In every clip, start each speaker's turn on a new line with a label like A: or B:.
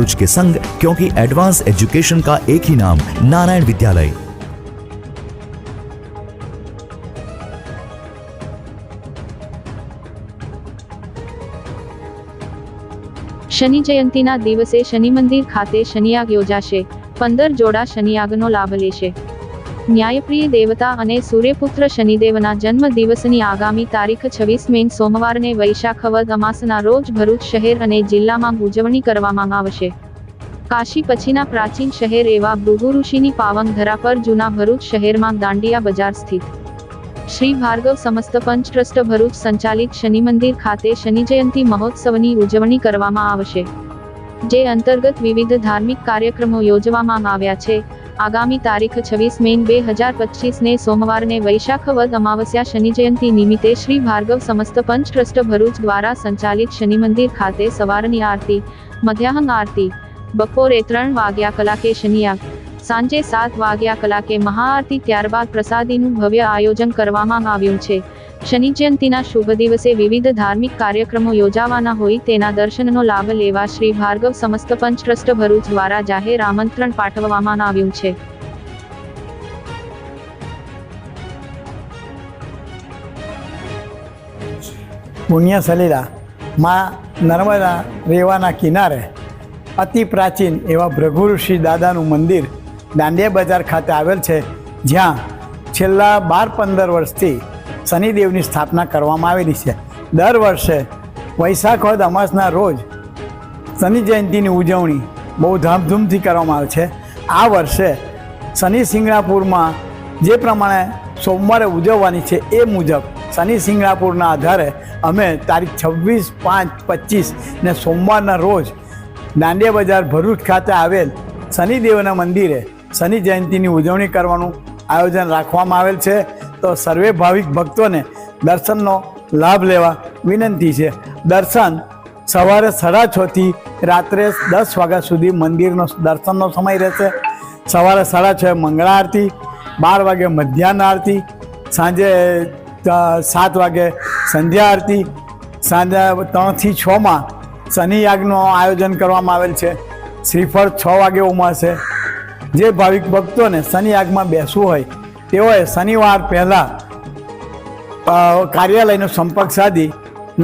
A: भरूच के संग क्योंकि एडवांस एजुकेशन का एक ही नाम नारायण विद्यालय
B: શનિ જયંતીના દિવસે શનિ મંદિર ખાતે શનિયાગ યોજાશે પંદર જોડા શનિયાગનો લાભ લેશે ન્યાયપ્રિય દેવતા અને સૂર્યપુત્ર શનિદેવના જન્મ દિવસની આગામી તારીખ છવ્વીસ મેન સોમવારને વૈશાખ વદ અમાસના રોજ ભરૂચ શહેર અને જિલ્લામાં ઉજવણી કરવામાં આવશે. કાશી પછીના પ્રાચીન શહેર એવા ભૃગુ ઋષિની પાવન ધરા પર જૂના ભરૂચ શહેરમાં દાંડિયા બજાર સ્થિત. શ્રી ભાર્ગવ સમસ્ત પંચ ટ્રસ્ટ ભરૂચ સંચાલિત શનિ મંદિર ખાતે શનિ જયંતી મહોત્સવની ઉજવણી કરવામાં આવશે. જે અંતર્ગત વિવિધ ધાર્મિક કાર્યક્રમો યોજવામાં આવ્યા છે. આગામી તારીખ છવ્વીસ મેન બે હજાર પચીસને સોમવારને વૈશાખ વદ અમાવસ્યા શનિ જયંતી નિમિત્તે શ્રી ભાર્ગવ સમસ્ત પંચ ટ્રસ્ટ ભરૂચ દ્વારા સંચાલિત શનિ મંદિર ખાતે સવારની આરતી, મધ્યાહન આરતી, બપોરે ત્રણ વાગ્યા કલાકે શનિયાગ, સાંજે સાત વાગ્યા કલાકે મહાઆરતી ત્યારબાદ પ્રસાદીનું ભવ્ય આયોજન કરવામાં આવ્યું છે. શનિ શુભ દિવસે વિવિધ ધાર્મિક કાર્યક્રમો યોજાવાના હોય તેના દર્શનનો લાભ લેવા શ્રી ભાર્ગવ સમસ્ત પંચ ટ્રસ્ટ ભરૂચ દ્વારા જાહેર આમંત્રણ પાઠવવામાં આવ્યું છે.
C: પુણ્ય સલીલા માં નર્મદા રેવાના કિનારે અતિ પ્રાચીન એવા ભૃગુ ઋષિ દાદાનું મંદિર દાંડિયા બજાર ખાતે આવેલ છે, જ્યાં છેલ્લા બાર પંદર વર્ષથી શનિદેવની સ્થાપના કરવામાં આવેલી છે. દર વર્ષે વૈશાખ વદ અમાસના રોજ શનિ જયંતીની ઉજવણી બહુ ધામધૂમથી કરવામાં આવે છે. આ વર્ષે શનિ સિંગણાપુરમાં જે પ્રમાણે સોમવારે ઉજવવાની છે એ મુજબ શનિ સિંગણાપુરના આધારે અમે તારીખ છવ્વીસ પાંચ પચીસ ને સોમવારના રોજ દાંડિયા બજાર ભરૂચ ખાતે આવેલ શનિદેવના મંદિરે શનિ જયંતીની ઉજવણી કરવાનું આયોજન રાખવામાં આવેલ છે. તો સર્વે ભાવિક ભક્તોને દર્શનનો લાભ લેવા વિનંતી છે. દર્શન સવારે સાડા છથી રાત્રે દસ વાગ્યા સુધી મંદિરનો દર્શનનો સમય રહેશે. સવારે સાડા છ મંગળા આરતી, બાર વાગે મધ્યાહન આરતી, સાંજે સાત વાગે સંધ્યા આરતી, સાંજે ત્રણથી છમાં શનિ યાગનું આયોજન કરવામાં આવેલ છે. શ્રીફળ છ વાગે ઉમાશે. જે ભાવિક ભક્તોને શનિ યાગમાં બેસવું હોય તેઓએ શનિવાર પહેલાં કાર્યાલયનો સંપર્ક સાધી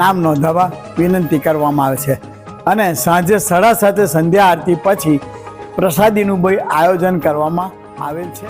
C: નામ નોંધાવવા વિનંતી કરવામાં આવે છે. અને સાંજે સાડા સાતે સંધ્યા આરતી પછી પ્રસાદીનું આયોજન કરવામાં આવેલ છે.